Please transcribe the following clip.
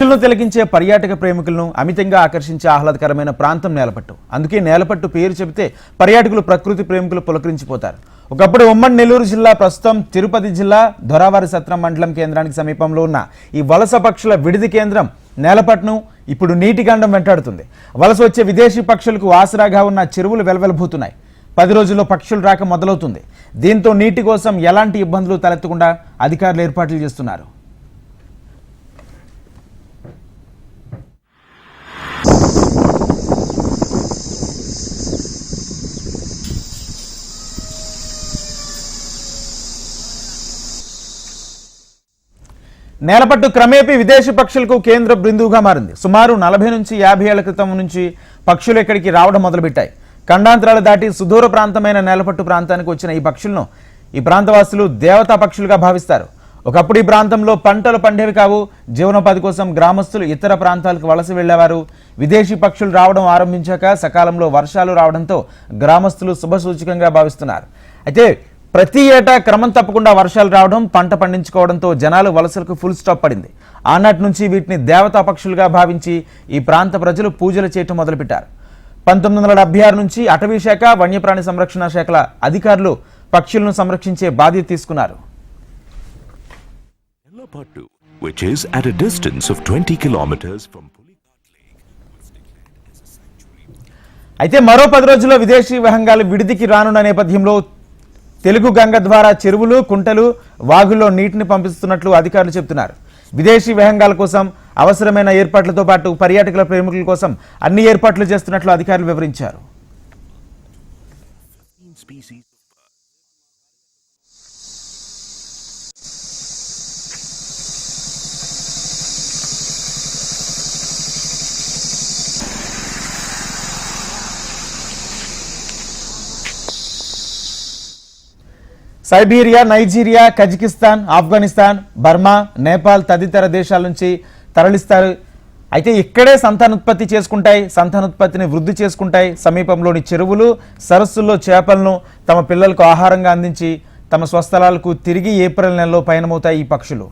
పక్షులను తిలకించే పర్యాటక ప్రేమికులను అమితంగా ఆకర్షించే ఆహ్లాదకరమైన ప్రాంతం నేలపట్టు. అందుకే నేలపట్టు పేరు చెబితే పర్యాటకులు ప్రకృతి ప్రేమికులు పులకరించిపోతారు. ఒకప్పుడు ఉమ్మడి నెల్లూరు జిల్లా ప్రస్తుతం తిరుపతి జిల్లా దొరావారి సత్రం మండలం కేంద్రానికి సమీపంలో ఉన్న ఈ వలస పక్షుల విడిది కేంద్రం నేలపట్ను ఇప్పుడు నీటిగండం వెంటాడుతుంది. వలస వచ్చే విదేశీ పక్షులకు ఆసరాగా ఉన్న చెరువులు వెలవెలబోతున్నాయి. పది రోజుల్లో పక్షులు రాక మొదలవుతుంది. దీంతో నీటి కోసం ఎలాంటి ఇబ్బందులు తలెత్తకుండా అధికారులు ఏర్పాట్లు చేస్తున్నారు. నేలపట్టు క్రమేపీ విదేశీ పక్షులకు కేంద్ర బిందువుగా మారింది. సుమారు నలభై నుంచి యాభై ఏళ్ళ క్రితం నుంచి పక్షులు ఇక్కడికి రావడం మొదలుపెట్టాయి. ఖండాంతరాలు దాటి సుదూర ప్రాంతమైన నేలపట్టు ప్రాంతానికి వచ్చిన ఈ పక్షులను ఈ ప్రాంతవాసులు దేవతా పక్షులుగా భావిస్తారు. ఒకప్పుడు ఈ ప్రాంతంలో పంటలు పండేవి కావు. జీవనోపాధి కోసం గ్రామస్తులు ఇతర ప్రాంతాలకు వలస వెళ్ళేవారు విదేశీ పక్షులు రావడం ఆరంభించాక సకాలంలో వర్షాలు రావడంతో గ్రామస్తులు శుభసూచకంగా భావిస్తున్నారు. అయితే ప్రతి ఏటా క్రమం తప్పకుండా వర్షాలు రావడం పంట పండించుకోవడంతో జనాలు వలసలకు ఫుల్ స్టాప్ పడింది ఆనాటి నుంచి వీటిని దేవతా పక్షులుగా భావించి ఈ ప్రాంత ప్రజలు పూజలు చేయటం మొదలుపెట్టారు పంతొమ్మిది వందల డెబ్బై ఆరు నుంచి అటవీ శాఖ వన్యప్రాణి సంరక్షణ శాఖల అధికారులు పక్షులను సంరక్షించే బాధ్యత తీసుకున్నారు Elapattu, which is at a distance of 20 kilometers from Pulicat Lake. అయితే మరో పది రోజుల్లో విదేశీ విహంగాలు విడిదికి రానున్న నేపథ్యంలో తెలుగు గంగ ద్వారా చెరువులు కుంటలు వాగుల్లో నీటిని పంపిస్తున్నట్లు అధికారులు చెబుతున్నారు. విదేశీ విహంగాల కోసం అవసరమైన ఏర్పాట్లతో పాటు పర్యాటకుల ప్రేమికుల కోసం అన్ని ఏర్పాట్లు చేస్తున్నట్లు అధికారులు వివరించారు. Siberia Nigeria Kazakhstan Afghanistan Burma Nepal తదితర దేశాల నుంచి తరలిస్తారు. అయితే ఇక్కడే సంతానోత్పత్తి చేసుకుంటాయి సంతానోత్పత్తిని వృద్ధి చేసుకుంటాయి. సమీపంలోని చెరువులు సరస్సుల్లో చేపలను తమ పిల్లలకు ఆహారంగా అందించి తమ స్వస్థలాలకు తిరిగి ఏప్రిల్ నెలలో పయనమవుతాయి ఈ పక్షులు.